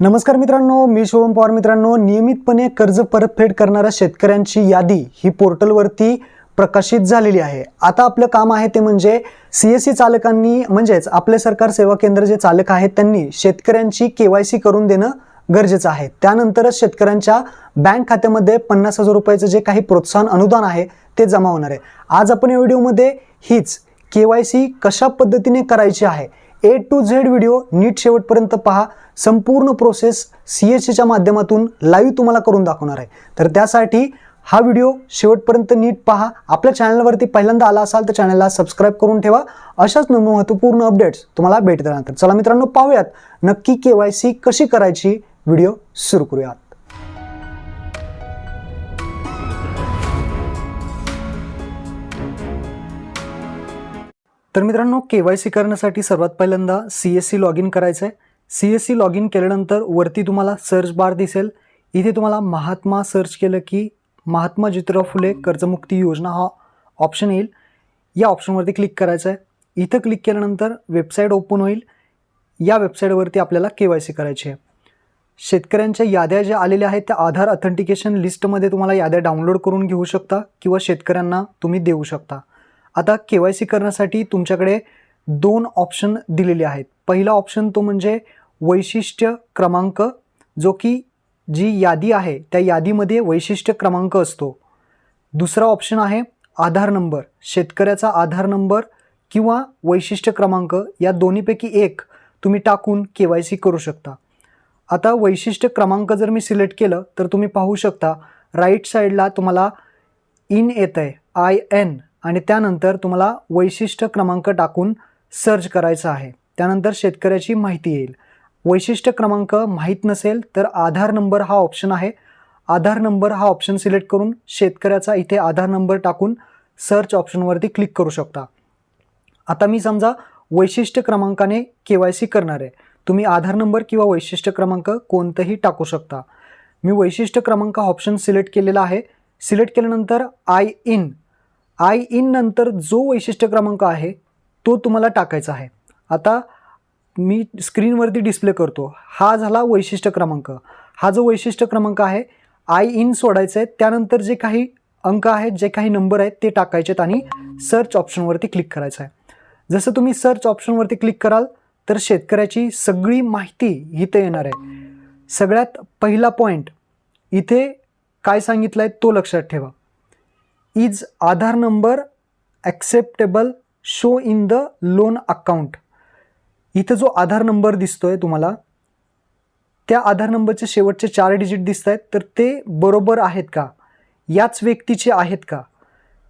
नमस्कार मित्रांनो मी शुभम पवार. मित्रांनो नियमितपणे कर्ज परतफेड करणाऱ्या शेतकऱ्यांची यादी ही पोर्टलवरती प्रकाशित झालेली आहे. आता आपलं काम आहे ते म्हणजे सी एस सी चालकांनी म्हणजेच आपले सरकार सेवा केंद्र जे चालक आहेत त्यांनी शेतकऱ्यांची के वाय सी करून देणं गरजेचं आहे. त्यानंतरच शेतकऱ्यांच्या बँक खात्यामध्ये पन्नास हजार रुपयाचं जे काही प्रोत्साहन अनुदान आहे ते जमा होणार आहे. आज आपण या व्हिडिओमध्ये हीच के वाय सी कशा पद्धतीने करायची आहे ए टू झेड व्हिडिओ नीट शेवटपर्यंत पहा. संपूर्ण प्रोसेस सी एस सीच्या माध्यमातून लाईव्ह तुम्हाला करून दाखवणार आहे. तर त्यासाठी हा व्हिडिओ शेवटपर्यंत नीट पहा. आपल्या चॅनलवरती पहिल्यांदा आला असाल तर चॅनलला सबस्क्राईब करून ठेवा. अशाच न- महत्त्वपूर्ण अपडेट्स तुम्हाला भेटत राहतात चला मित्रांनो पाहूयात नक्की के वाय सी कशी करायची? व्हिडिओ सुरू करूयात. तर मित्रांनो के वाय सी करण्यासाठी सर्वात पहिल्यांदा C S C log in करायचं आहे C S C log in केल्यानंतर वरती तुम्हाला सर्च बार दिसेल. इथे तुम्हाला महात्मा सर्च केलं की महात्मा ज्योतिराव फुले कर्जमुक्ती योजना हा ऑप्शन येईल. या ऑप्शनवरती क्लिक करायचं आहे इथं क्लिक केल्यानंतर वेबसाईट ओपन होईल. या वेबसाईटवरती आपल्याला के वाय सी करायची आहे. शेतकऱ्यांच्या याद्या ज्या आलेल्या आहेत त्या आधार ऑथेंटिकेशन लिस्टमध्ये तुम्हाला याद्या डाउनलोड करून घेऊ शकता किंवा शेतकऱ्यांना तुम्ही देऊ शकता. आता के वाय सी करण्यासाठी तुमच्याकडे दोन ऑप्शन दिलेले आहेत. पहिला ऑप्शन तो म्हणजे वैशिष्ट्य क्रमांक जो की जी यादी आहे त्या यादीमध्ये वैशिष्ट्य क्रमांक असतो. दुसरा ऑप्शन आहे आधार नंबर. शेतकऱ्याचा आधार नंबर किंवा वैशिष्ट्य क्रमांक या दोन्हीपैकी एक तुम्ही टाकून के वाय सी करू शकता. आता वैशिष्ट्य क्रमांक जर मी सिलेक्ट केलं तर तुम्ही पाहू शकता राईट साईडला तुम्हाला इन येतं आहे आय एन. आणि त्यानंतर तुम्हाला वैशिष्ट्य क्रमांक टाकून सर्च करायचं आहे. त्यानंतर शेतकऱ्याची माहिती येईल. वैशिष्ट्य क्रमांक माहीत नसेल तर आधार नंबर हा ऑप्शन आहे. आधार नंबर हा ऑप्शन सिलेक्ट करून शेतकऱ्याचा इथे आधार नंबर टाकून सर्च ऑप्शनवरती क्लिक करू शकता. आता मी समजा वैशिष्ट्य क्रमांकाने के वाय सी करणार आहे. तुम्ही आधार नंबर किंवा वैशिष्ट्य क्रमांक कोणतंही टाकू शकता. मी वैशिष्ट्य क्रमांक हा ऑप्शन सिलेक्ट केलेला आहे. सिलेक्ट केल्यानंतर आय इन आय इन नंतर जो वैशिष्ट्य क्रमांक आहे तो तुम्हाला टाकायचा आहे. आता मी स्क्रीनवरती डिस्प्ले करतो. हा झाला वैशिष्ट्य क्रमांक. हा जो वैशिष्ट्य क्रमांक आहे आय इन सोडायचं आहे त्यानंतर जे काही अंक आहेत जे काही नंबर आहेत ते टाकायचे आहेत आणि सर्च ऑप्शनवरती क्लिक करायचं आहे जसं तुम्ही सर्च ऑप्शनवरती क्लिक कराल तर शेतकऱ्याची सगळी माहिती इथे येणार आहे. सगळ्यात पहिला पॉईंट इथे काय सांगितलं आहे तो लक्षात ठेवा. Is Aadhaar number acceptable show in the loan account. इथं जो आधार नंबर दिसतो आहे तुम्हाला त्या आधार नंबरचे शेवटचे चार डिजिट दिसत आहेत तर ते बरोबर आहेत का? याच व्यक्तीचे आहेत का?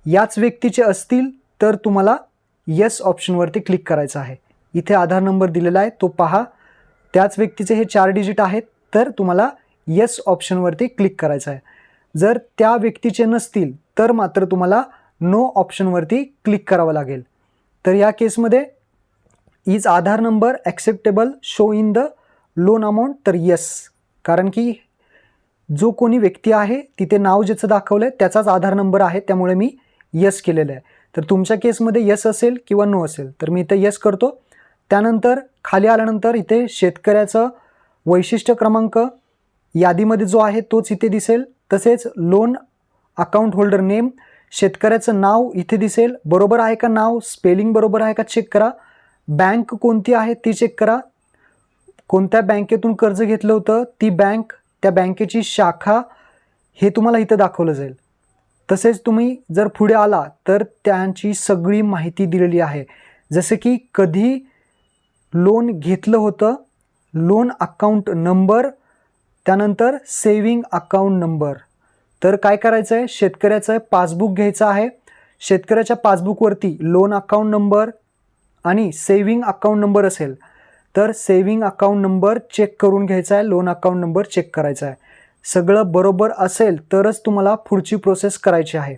याच व्यक्तीचे असतील तर तुम्हाला येस ऑप्शनवरती क्लिक करायचं आहे. इथे आधार नंबर दिलेला आहे तो पहा. त्याच व्यक्तीचे हे चार डिजिट आहेत तर तुम्हाला येस ऑप्शनवरती क्लिक करायचं आहे. जर त्या व्यक्तीचे नसतील तर मात्र तुम्हाला नो ऑप्शनवरती क्लिक करावं लागेल. तर या केसमध्ये is Aadhaar number acceptable show in the loan amount तर येस कारण की जो कोणी व्यक्ती आहे तिथे नाव ज्याचं दाखवलं आहे त्याचाच आधार नंबर आहे त्यामुळे मी येस केलेलं आहे. तर तुमच्या केसमध्ये येस असेल किंवा नो असेल तर मी इथे येस करतो. त्यानंतर खाली आल्यानंतर इथे शेतकऱ्याचं वैशिष्ट्य क्रमांक यादीमध्ये जो आहे तोच इथे दिसेल. तसेच लोन अकाउंट होल्डर नेम शेतकऱ्याचं नाव इथे दिसेल. बरोबर आहे का नाव? स्पेलिंग बरोबर आहे का? चेक करा. बँक कोणती आहे? ती चेक करा. कोणत्या बँकेतून कर्ज घेतलं होतं? ती बँक त्या बँकेची शाखा हे तुम्हाला इथं दाखवलं जाईल. तसेच तुम्ही जर पुढे आला तर त्यांची सगळी माहिती दिलेली आहे. जसं की कधी लोन घेतलं होतं लोन अकाउंट नंबर त्यानंतर सेविंग अकाउंट नंबर. तर काय करायचं आहे शेतकऱ्याचं पासबुक घ्यायचं आहे. शेतकऱ्याच्या पासबुकवरती लोन अकाउंट नंबर आणि सेव्हिंग अकाउंट नंबर असेल. तर सेविंग अकाउंट नंबर चेक करून घ्यायचा आहे लोन अकाउंट नंबर चेक करायचा आहे सगळं बरोबर असेल तरच तुम्हाला पुढची प्रोसेस करायची आहे.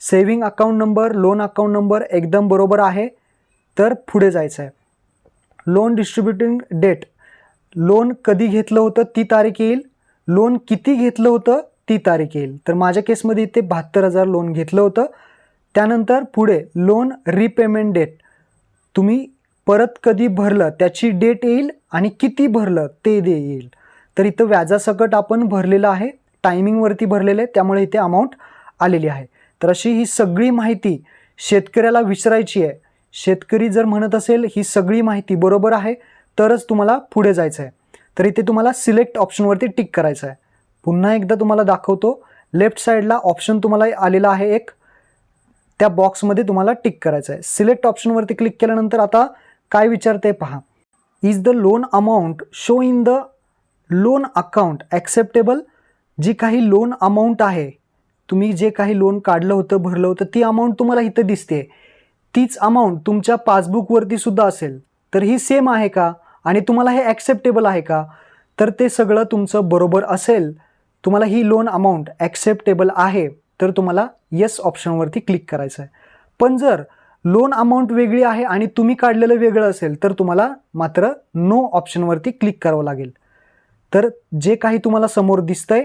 Saving account number loan account number एकदम बरोबर आहे तर पुढे जायचं आहे लोन डिस्ट्रीब्युटिंग डेट लोन कधी घेतलं होतं? ती तारीख येईल. लोन किती घेतलं होतं? ती तारीख येईल. तर माझ्या केसमध्ये इथे बहात्तर हजार लोन घेतलं होतं. त्यानंतर पुढे लोन रिपेमेंट डेट तुम्ही परत कधी भरलं त्याची डेट येईल आणि किती भरलं ते दे येईल. तर इथं व्याजासकट आपण भरलेलं आहे टायमिंगवरती भरलेलं आहे त्यामुळे इथे अमाऊंट आलेली आहे. तर अशी ही सगळी माहिती शेतकऱ्याला विचारायची आहे. शेतकरी जर म्हणत असेल ही सगळी माहिती बरोबर आहे तरच तुम्हाला पुढे जायचं आहे तर इथे तुम्हाला सिलेक्ट ऑप्शनवरती टिक करायचं आहे पुन्हा एकदा तुम्हाला दाखवतो. लेफ्ट साईडला ऑप्शन तुम्हाला आलेला आहे एक. त्या बॉक्समध्ये तुम्हाला टिक करायचं आहे. सिलेक्ट ऑप्शनवरती क्लिक केल्यानंतर आता काय विचारते पहा. Is the loan amount show in the loan account acceptable जी काही लोन अमाऊंट आहे तुम्ही जे काही लोन काढलं होतं भरलं होतं ती अमाऊंट तुम्हाला इथं दिसते तीच अमाऊंट तुमच्या पासबुकवरती सुद्धा असेल. तर ही सेम आहे का? आणि तुम्हाला हे ॲक्सेप्टेबल आहे का? तर ते सगळं तुमचं बरोबर असेल. तुम्हाला ही लोन अमाऊंट ॲक्सेप्टेबल आहे तर तुम्हाला येस ऑप्शनवरती क्लिक करायचं आहे पण जर लोन अमाऊंट वेगळी आहे आणि तुम्ही काढलेलं वेगळं असेल तर तुम्हाला मात्र नो ऑप्शनवरती क्लिक करावं लागेल. तर जे काही तुम्हाला समोर दिसतंय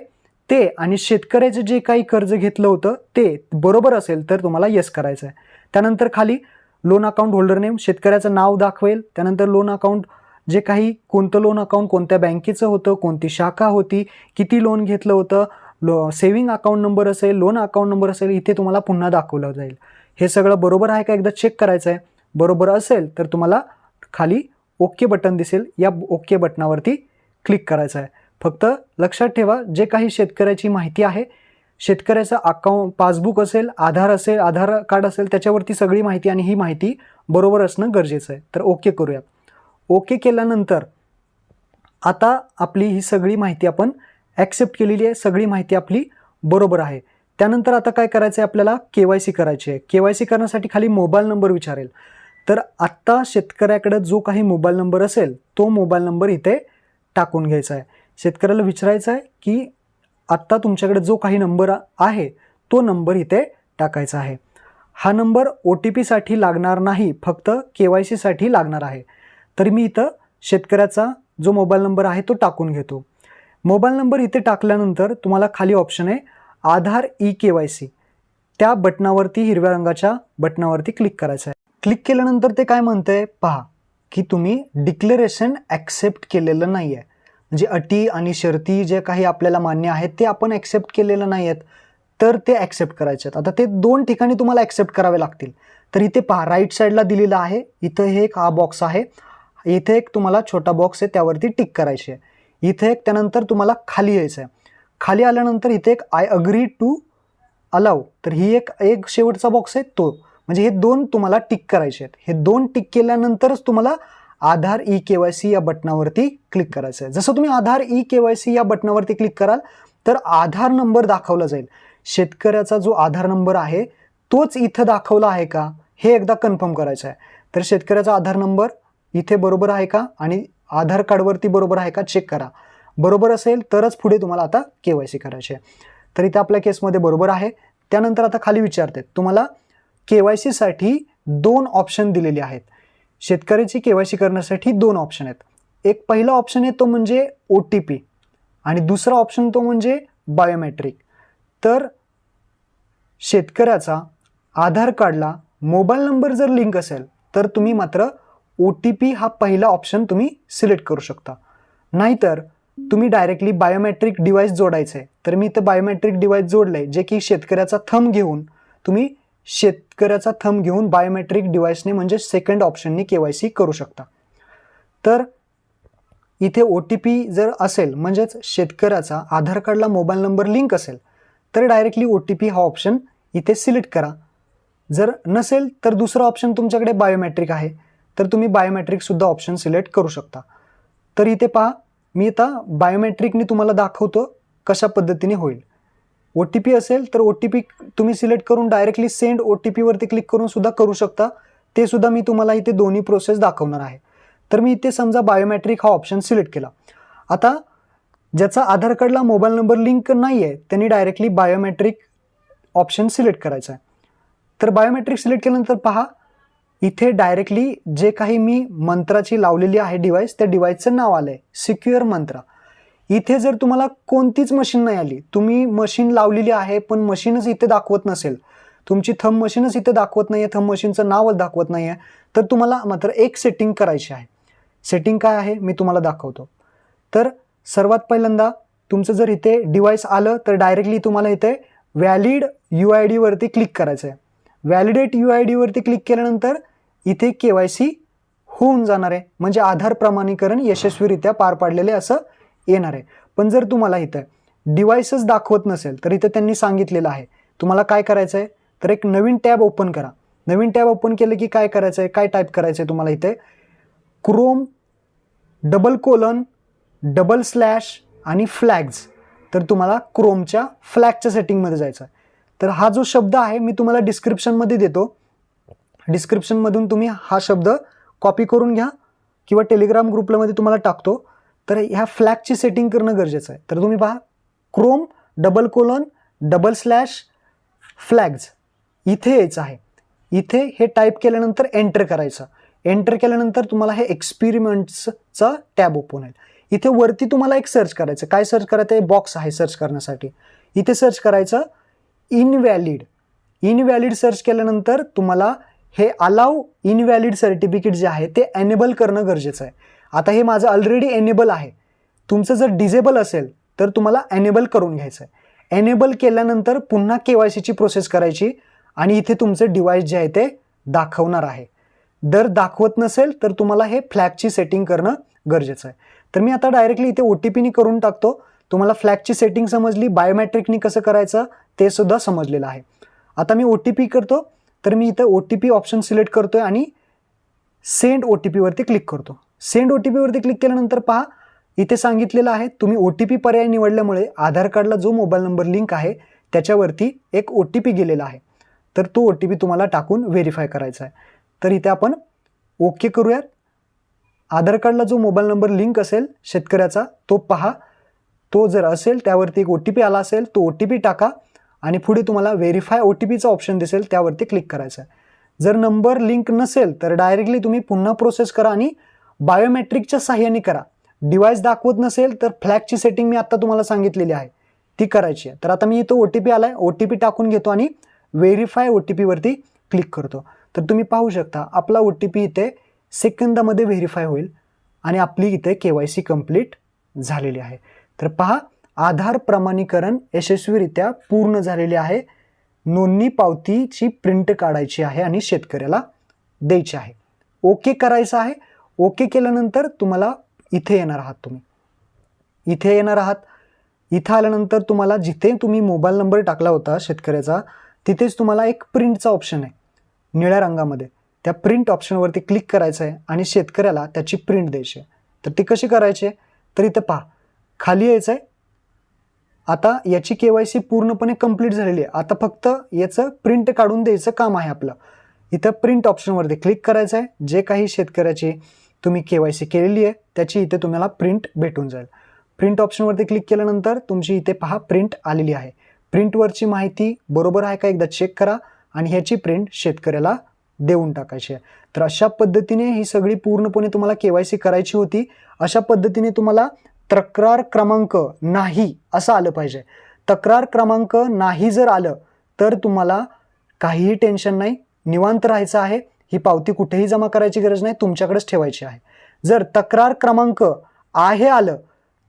ते आणि शेतकऱ्याचं जे काही कर्ज घेतलं होतं ते बरोबर असेल तर तुम्हाला येस करायचं आहे त्यानंतर खाली लोन अकाउंट होल्डर नेम शेतकऱ्याचं नाव दाखवेल. त्यानंतर लोन अकाउंट जे काही कोणतं लोन अकाउंट कोणत्या बँकेचं होतं कोणती शाखा होती किती लोन घेतलं होतं लो सेविंग अकाउंट नंबर असेल लोन अकाउंट नंबर असेल इथे तुम्हाला पुन्हा दाखवलं जाईल. हे सगळं बरोबर आहे का? एकदा चेक करायचं आहे. बरोबर असेल तर तुम्हाला खाली ओके बटन दिसेल. या ओके बटनावरती क्लिक करायचं आहे. फक्त लक्षात ठेवा जे काही शेतकऱ्याची माहिती आहे शेतकऱ्याचं अकाउंट पासबुक असेल आधार असेल आधार कार्ड असेल त्याच्यावरती सगळी माहिती आणि ही माहिती बरोबर असणं गरजेचं आहे. तर ओके करूयात ओके केल्यानंतर आता आपली ही सगळी माहिती आपण ॲक्सेप्ट केलेली आहे. सगळी माहिती आपली बरोबर आहे. त्यानंतर आता काय करायचं आहे आपल्याला? के वाय सी करायची आहे. के वाय सी करण्यासाठी खाली मोबाईल नंबर विचारेल. तर आत्ता शेतकऱ्याकडे जो काही मोबाईल नंबर असेल तो मोबाईल नंबर इथे टाकून घ्यायचा आहे. शेतकऱ्याला विचारायचं आहे की आत्ता तुमच्याकडे जो काही नंबर आहे तो नंबर इथे टाकायचा आहे. हा नंबर ओ टी पीसाठी लागणार नाही फक्त के वाय सीसाठी लागणार आहे. तर मी इथं शेतकऱ्याचा जो मोबाईल नंबर आहे तो टाकून घेतो. मोबाईल नंबर इथे टाकल्यानंतर तुम्हाला खाली ऑप्शन आहे Aadhaar E K Y C. त्या बटनावरती हिरव्या रंगाच्या बटनावरती क्लिक करायचं आहे. क्लिक केल्यानंतर ते काय म्हणतंय? पहा की तुम्ही डिक्लेरेशन ॲक्सेप्ट केलेलं नाही आहे म्हणजे अटी आणि शर्ती जे काही आपल्याला मान्य आहेत ते आपण ॲक्सेप्ट केलेलं नाही आहेत तर ते ॲक्सेप्ट करायचे आहेत. आता ते दोन ठिकाणी तुम्हाला ॲक्सेप्ट करावे लागतील. तर इथे पहा राईट साईडला दिलेलं आहे इथं हे एक हा बॉक्स आहे. इथे एक तुम्हाला छोटा बॉक्स आहे त्यावरती टिक करायची आहे. इथे एक त्यानंतर तुम्हाला खाली यायचं आहे. खाली आल्यानंतर इथे एक आय अग्री टू अलाव तर ही एक एक शेवटचा बॉक्स आहे तो. म्हणजे हे दोन तुम्हाला टिक करायचे आहेत. हे दोन टिक केल्यानंतरच तुम्हाला Aadhaar E K Y C या बटनावरती क्लिक करायचं आहे. जसं तुम्ही Aadhaar E K Y C या बटनावरती क्लिक कराल तर आधार नंबर दाखवला जाईल. शेतकऱ्याचा जो आधार नंबर आहे तोच इथं दाखवला आहे का? हे एकदा कन्फर्म करायचं आहे. तर शेतकऱ्याचा आधार नंबर इथे बरोबर आहे का? आणि आधार कार्डवरती बरोबर आहे का? चेक करा. बरोबर असेल तरच पुढे तुम्हाला आता के वाय सी करायची आहे. तर इथे आपल्या केसमध्ये बरोबर आहे. त्यानंतर आता खाली विचारते. तुम्हाला के वाय सीसाठी दोन ऑप्शन दिलेले आहेत. शेतकऱ्याची के वाय सी करण्यासाठी दोन ऑप्शन आहेत. एक पहिला ऑप्शन आहे तो म्हणजे ओ टी पी आणि दुसरा ऑप्शन तो म्हणजे बायोमेट्रिक तर शेतकऱ्याचा आधार कार्डला मोबाईल नंबर जर लिंक असेल तर तुम्ही मात्र ओ टी पी हा पहिला ऑप्शन तुम्ही सिलेक्ट करू शकता. नाहीतर तुम्ही डायरेक्टली बायोमेट्रिक डिव्हाइस जोडायचं आहे तर मी इथं बायोमेट्रिक डिव्हाइस जोडलं आहे जे की शेतकऱ्याचा थंब घेऊन तुम्ही शेतकऱ्याचा थंब घेऊन बायोमेट्रिक डिव्हाइसने म्हणजे सेकंड ऑप्शनने के वाय सी करू शकता. तर इथे ओ टी पी जर असेल म्हणजेच शेतकऱ्याचा आधार कार्डला मोबाईल नंबर लिंक असेल तर डायरेक्टली ओ टी पी हा ऑप्शन इथे सिलेक्ट करा. जर नसेल तर दुसरा ऑप्शन तुमच्याकडे बायोमेट्रिक आहे. तर तुम्ही बायोमॅट्रिकसुद्धा ऑप्शन सिलेक्ट करू शकता. तर इथे पहा मी आता बायोमॅट्रिकने तुम्हाला दाखवतो कशा पद्धतीने होईल. ओ टी पी असेल तर ओ टी पी तुम्ही सिलेक्ट करून डायरेक्टली सेंड ओ टी पीवरती क्लिक करून सुद्धा करू शकता. ते सुद्धा मी तुम्हाला इथे दोन्ही प्रोसेस दाखवणार आहे. तर मी इथे समजा बायोमॅट्रिक हा ऑप्शन सिलेक्ट केला. आता ज्याचा आधार कार्डला मोबाईल नंबर लिंक नाही आहे त्यांनी डायरेक्टली बायोमॅट्रिक ऑप्शन सिलेक्ट करायचा आहे. तर बायोमॅट्रिक सिलेक्ट केल्यानंतर पहा इथे डायरेक्टली जे काही मी मंत्राची लावलेली आहे डिव्हाइस त्या डिव्हाइसचं नाव आलं आहे सिक्युअर मंत्रा. इथे जर तुम्हाला कोणतीच मशीन नाही आली तुम्ही मशीन लावलेली आहे पण मशीनच इथे दाखवत नसेल तुमची थंब मशीनच इथे दाखवत नाही आहे थंब मशीनचं नावच दाखवत नाही आहे तर तुम्हाला मात्र एक सेटिंग करायची आहे. सेटिंग काय आहे? मी तुम्हाला दाखवतो. तर सर्वात पहिल्यांदा तुमचं जर इथे डिव्हाइस आलं तर डायरेक्टली तुम्हाला इथे व्हॅलिड यू आय डीवरती क्लिक करायचं आहे व्हॅलिडेट यू आय डीवरती क्लिक केल्यानंतर इथे के वाय सी होऊन जाणार आहे. म्हणजे आधार प्रमाणीकरण यशस्वीरित्या पार पाडलेले असं येणार आहे. पण जर तुम्हाला इथं डिव्हाइसच दाखवत नसेल तर इथं त्यांनी सांगितलेलं आहे. तुम्हाला काय करायचं आहे? तर एक नवीन टॅब ओपन करा. नवीन टॅब ओपन केलं की काय करायचं आहे? काय टाईप करायचं आहे तुम्हाला इथे? Chrome double colon double slash आणि फ्लॅग्ज तर तुम्हाला क्रोमच्या फ्लॅगच्या सेटिंगमध्ये जायचं आहे. तर हा जो शब्द आहे मी तुम्हाला डिस्क्रिप्शनमध्ये देतो. डिस्क्रिप्शनमधून तुम्ही हा शब्द कॉपी करून घ्या किंवा टेलिग्राम ग्रुपलामध्ये तुम्हाला टाकतो. तर ह्या फ्लॅगची सेटिंग करणं गरजेचं आहे. तर तुम्ही पहा chrome double colon double slash flags इथे यायचं आहे. इथे हे टाईप केल्यानंतर एंटर करायचं. एंटर केल्यानंतर तुम्हाला हे एक्सपेरिमेंट्सचा टॅब ओपन होईल. इथे वरती तुम्हाला एक सर्च करायचं. काय सर्च करायचं? आहे बॉक्स आहे सर्च करण्यासाठी. इथे सर्च करायचं इनव्हॅलिड इनव्हॅलिड सर्च केल्यानंतर तुम्हाला हे अलाव इनव्हॅलिड सर्टिफिकेट जे आहे ते एनेबल करणं गरजेचं आहे. आता हे माझं ऑलरेडी एनेबल आहे. तुमचं जर डिझेबल असेल तर तुम्हाला एनेबल करून घ्यायचं आहे. एनेबल केल्यानंतर पुन्हा के वाय सीची प्रोसेस करायची आणि इथे तुमचं डिव्हाइस जे आहे ते दाखवणार आहे. जर दाखवत नसेल तर तुम्हाला हे फ्लॅगची सेटिंग करणं गरजेचं आहे. तर मी आता डायरेक्टली इथे ओ टी पीनी करून टाकतो. तुम्हाला फ्लॅगची सेटिंग समजली बायोमॅट्रिकनी कसं करायचं ते सुद्धा समजलेलं आहे. आता मी ओ टी पी करतो. तर मी इथं O T P option select करतो आहे आणि सेंड ओ टी पीवरती क्लिक करतो. सेंड ओ टी पीवरती क्लिक केल्यानंतर पहा इथे सांगितलेलं आहे तुम्ही ओ टी पी पर्याय निवडल्यामुळे आधार कार्डला जो मोबाईल नंबर लिंक आहे त्याच्यावरती एक ओ टी पी गेलेला आहे. तर तो ओ टी पी तुम्हाला टाकून व्हेरीफाय करायचा आहे. तर इथे आपण ओके करूयात. आधार कार्डला जो मोबाईल नंबर लिंक असेल शेतकऱ्याचा तो पहा. तो जर असेल त्यावरती एक ओ टी पी आला असेल तो ओ टी पी टाका. आणि पुढे तुम्हाला व्हेरीफाय ओ टी पीचा ऑप्शन दिसेल त्यावरती क्लिक करायचं. आहे जर नंबर लिंक नसेल तर डायरेक्टली तुम्ही पुन्हा प्रोसेस करा आणि बायोमेट्रिकच्या साह्याने करा. डिवाईस दाखवत नसेल तर फ्लॅगची सेटिंग मी आत्ता तुम्हाला सांगितलेली आहे. ती करायची आहे. तर आता मी इथं ओ टी पी आला आहे ओ टी पी टाकून घेतो आणि व्हेरीफाय ओ टी पीवरती क्लिक करतो. तर तुम्ही पाहू शकता आपला ओ टी पी इथे सेकंदामध्ये व्हेरीफाय होईल आणि आपली इथे के वाय सी कंप्लीट झालेली आहे. तर पहा आधार प्रमाणीकरण यशस्वीरित्या पूर्ण झालेले आहे. नोंदणी पावतीची प्रिंट काढायची आहे आणि शेतकऱ्याला द्यायची आहे. ओके करायचं आहे. ओके केल्यानंतर तुम्हाला इथे येणार आहात तुम्ही. इथे येणार आहात. इथं आल्यानंतर तुम्हाला जिथे तुम्ही मोबाईल नंबर टाकला होता शेतकऱ्याचा तिथेच तुम्हाला एक प्रिंटचा ऑप्शन आहे. निळ्या रंगामध्ये. त्या प्रिंट ऑप्शनवरती क्लिक करायचं आहे आणि शेतकऱ्याला त्याची प्रिंट द्यायची आहे. तर ती कशी करायची? आहे तर इथं पहा. खाली यायचं आहे आता याची के वाय सी पूर्णपणे कंप्लीट झालेली आहे. आता फक्त याचं प्रिंट काढून द्यायचं काम आहे आपलं. इथं प्रिंट ऑप्शनवरती क्लिक करायचं आहे. जे काही शेतकऱ्याची तुम्ही के वाय सी केलेली आहे त्याची इथे तुम्हाला प्रिंट भेटून जाईल. प्रिंट ऑप्शनवरती क्लिक केल्यानंतर तुमची इथे पहा प्रिंट आलेली आहे. प्रिंटवरची माहिती बरोबर आहे का एकदा चेक करा आणि ह्याची प्रिंट शेतकऱ्याला देऊन टाकायची आहे. तर अशा पद्धतीने ही सगळी पूर्णपणे तुम्हाला के वाय सी करायची होती. अशा पद्धतीने तुम्हाला तक्रार क्रमांक नाही असं आलं पाहिजे. तक्रार क्रमांक नाही जर आलं तर तुम्हाला काहीही टेन्शन नाही. निवांत राहायचं आहे. ही पावती कुठेही जमा करायची गरज नाही. तुमच्याकडेच ठेवायची आहे. जर तक्रार क्रमांक आहे आलं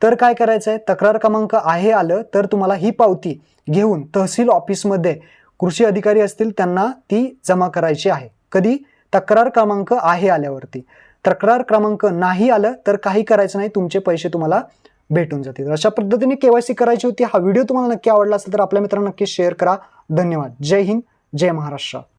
तर काय करायचं आहे? तक्रार क्रमांक आहे आलं तर तुम्हाला ही पावती घेऊन तहसील ऑफिसमध्ये कृषी अधिकारी असतील त्यांना ती जमा करायची आहे. कधी? तक्रार क्रमांक आहे आल्यावरती. तक्रार क्रमांक नाही आलं तर काही करायचं नाही तुमचे पैसे तुम्हाला भेटून जातील. अशा पद्धतीने केवायसी करायची होती हा व्हिडिओ तुम्हाला नक्की आवडला असेल तर आपल्या मित्रांना नक्की शेअर करा. धन्यवाद. जय हिंद जय महाराष्ट्र.